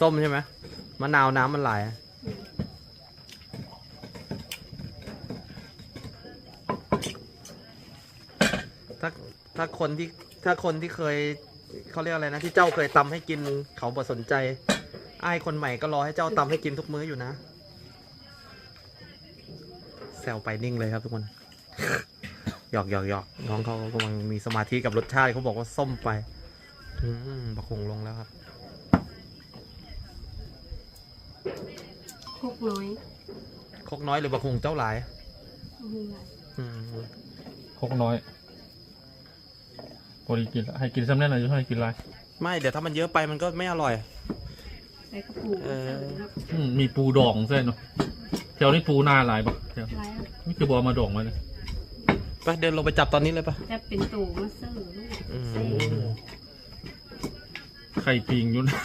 ส้มใช่ไหมมะนาวน้ำมันไหลถ้าถ้าคนที่ถ้าคนที่เคยเขาเรียกอะไรนะ ที่เจ้าเคยตำให้กินเขาบ่สนใจไอ้คนใหม่ก็รอให้เจ้าตำให้กินทุกมื้ออยู่นะแซวไปนิ่งเลยครับทุกคนหยอกหยอกหยอกน้องเขากำลังมีสมาธิกับรสชาติเขาบอกว่าส้มไป อืมบักคงลงแล้ว ครับคกน้อยคกน้อยหรือบักคงเจ้าหลายมีอะไรอืมคกน้อยพอดีกินละให้กินซ้ำแน่นอนจะให้กินอะไรไม่เดี๋ยวถ้ามันเยอะไปมันก็ไม่อร่อย ใส่กระปูเออเสิร์ฟเนาะอืมมีปูดองเส้นเนาะแถวนี้ปูหน้าหลายปะแถวไรอะนี่คือบอมาดองมาเลยไปเดินลงไปจับตอนนี้เลยปะจะเป็นตูมาเสิร์ฟลูกอืมเสิร์ฟไข่ปิงอยู่นะ